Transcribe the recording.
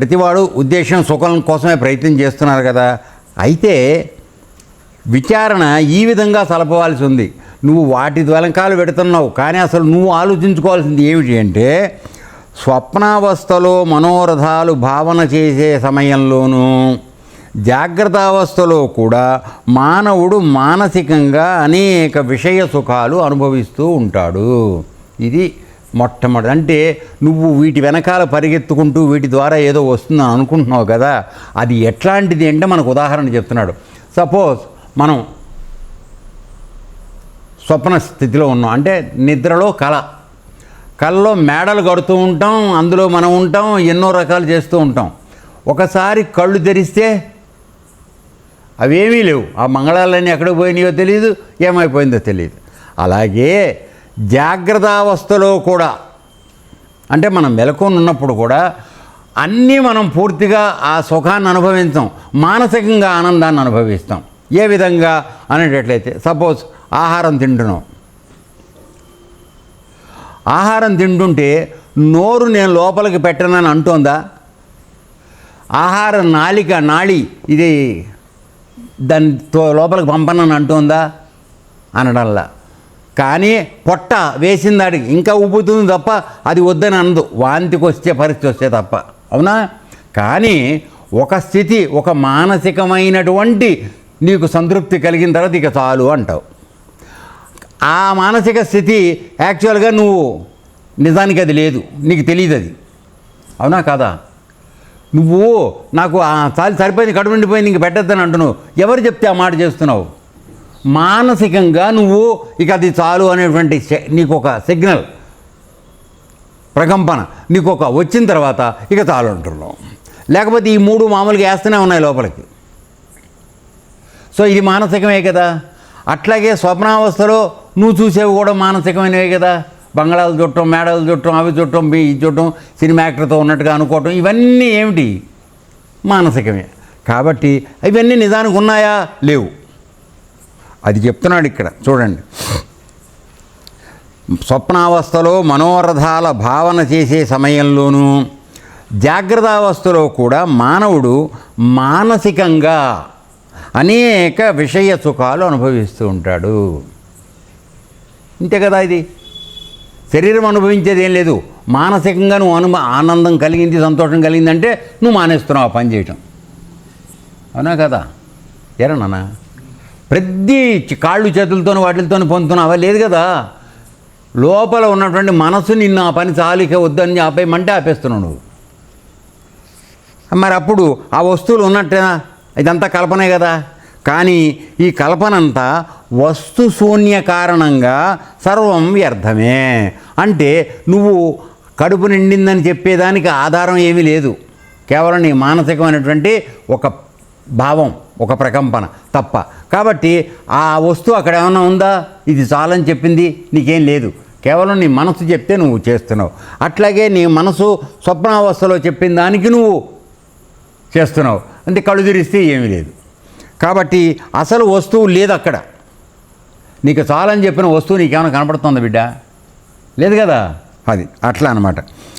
ప్రతివాడు ఉద్దేశం సుఖం కోసమే ప్రయత్నం చేస్తున్నారు కదా. అయితే విచారణ ఈ విధంగా సలపవలసి ఉంది. నువ్వు వాటి వెనకాల పెడుతున్నావు కానీ అసలు నువ్వు ఆలోచించుకోవాల్సింది ఏమిటి అంటే స్వప్నావస్థలో మనోరథాలు భావన చేసే సమయంలోనూ జాగ్రత్తావస్థలో కూడా మానవుడు మానసికంగా అనేక విషయ సుఖాలు అనుభవిస్తూ ఉంటాడు. ఇది మొట్టమొదటి అంటే నువ్వు వీటి వెనకాల పరిగెత్తుకుంటూ వీటి ద్వారా ఏదో వస్తుందని అనుకుంటున్నావు కదా అది ఎట్లాంటిది అంటే మనకు ఉదాహరణ చెప్తున్నాడు. సపోజ్ మనం స్వప్న స్థితిలో ఉన్నాం. అంటే నిద్రలో కళ. కళ్ళలో మేడలు కడుతూ ఉంటాం అందులో మనం ఉంటాం ఎన్నో రకాలు చేస్తూ ఉంటాం. ఒకసారి కళ్ళు తెరిస్తే అవేమీ లేవు. ఆ మంగళాలన్నీ ఎక్కడికి పోయినాయో తెలియదు ఏమైపోయిందో తెలియదు అలాగే జాగ్రత్తావస్థలో కూడా. అంటే మనం మెలకొని ఉన్నప్పుడు కూడా అన్నీ మనం పూర్తిగా ఆ సుఖాన్ని అనుభవించాం. మానసికంగా ఆనందాన్ని అనుభవిస్తాం. ఏ విధంగా అనేటట్లయితే సపోజ్ ఆహారం తింటున్నాం. ఆహారం తింటుంటే నోరు నేను లోపలికి పెట్టనని అంటోందా? ఆహార నాలిక నాళి ఇది దాని లోపలికి పంపనని అంటోందా? అనడంలా. కానీ పొట్ట వేసిందాడికి ఇంకా ఉబ్బుతుంది తప్ప అది వద్దని అనదు. వాంతికి వచ్చే పరిస్థితి వస్తే తప్ప. అవునా? కానీ ఒక స్థితి ఒక మానసికమైనటువంటి నీకు సంతృప్తి కలిగిన తర్వాత ఇక చాలు అంటావు. ఆ మానసిక స్థితి యాక్చువల్గా నువ్వు నిజానికి అది లేదు. నీకు తెలియదు అది. అవునా కదా? నువ్వు నాకు ఆ చాలు సరిపోయింది కడుపు నిండిపోయింది ఇంక పెట్టద్దని అంటున్నావు. ఎవరు చెప్తే ఆ మాట చేస్తున్నావు? మానసికంగా నువ్వు ఇక అది చాలు అనేటువంటి నీకు ఒక సిగ్నల్ ప్రకంపన నీకు ఒక వచ్చిన తర్వాత ఇక చాలు అంటున్నావు. లేకపోతే ఈ మూడు మామూలుగా వేస్తూనే ఉన్నాయి లోపలికి. సో ఇది మానసికమే కదా. అట్లాగే స్వప్నావస్థలో నువ్వు చూసేవి కూడా మానసికమైనవే కదా. బంగాళాలు చుట్టం మేడలు చుట్టం అవి చుట్టం బి ఇది చుట్టం సినిమా యాక్టర్తో ఉన్నట్టుగా అనుకోవటం ఇవన్నీ ఏమిటి? మానసికమే. కాబట్టి ఇవన్నీ నిజానికి ఉన్నాయా? లేవు. అది చెప్తున్నాడు ఇక్కడ చూడండి. స్వప్నావస్థలో మనోరథాల భావన చేసే సమయంలోనూ జాగ్రత్తావస్థలో కూడా మానవుడు మానసికంగా అనేక విషయ సుఖాలు అనుభవిస్తూ ఉంటాడు. అంతే కదా ఇది? శరీరం అనుభవించేది ఏం లేదు. మానసికంగా నువ్వు అను ఆనందం కలిగింది సంతోషం కలిగిందంటే నువ్వు మానేస్తున్నావు ఆ పని చేయటం. అవునా కదా? ఎరనా ప్రతి కాళ్ళు చేతులతో వాటితో పొందుతున్నావా? లేదు కదా. లోపల ఉన్నటువంటి మనసు నిన్ను ఆ పని చాలిక వద్దని ఆపేయమంటే ఆపేస్తున్నావు నువ్వు. మరి అప్పుడు ఆ వస్తువులు ఉన్నట్టేనా? ఇదంతా కల్పనే కదా. కానీ ఈ కల్పనంతా వస్తు శూన్య కారణంగా సర్వం వ్యర్థమే. అంటే నువ్వు కడుపు నిండిందని చెప్పేదానికి ఆధారం ఏమీ లేదు. కేవలం నీ మానసికమైనటువంటి ఒక భావం. ఒక ప్రకంపన తప్ప. కాబట్టి ఆ వస్తువు అక్కడ ఏమైనా ఉందా? ఇది చాలని చెప్పింది నీకేం లేదు. కేవలం నీ మనసు చెప్తే నువ్వు చేస్తున్నావు. అట్లాగే నీ మనసు స్వప్నావస్థలో చెప్పిన దానికి నువ్వు చేస్తున్నావు. అంటే కళ్ళు తెరిస్తే ఏమీ లేదు. కాబట్టి అసలు వస్తువు లేదు అక్కడ. నీకు చాలని చెప్పిన వస్తువు నీకేమైనా కనపడుతుందా బిడ్డ? లేదు కదా? అది అట్లా అనమాట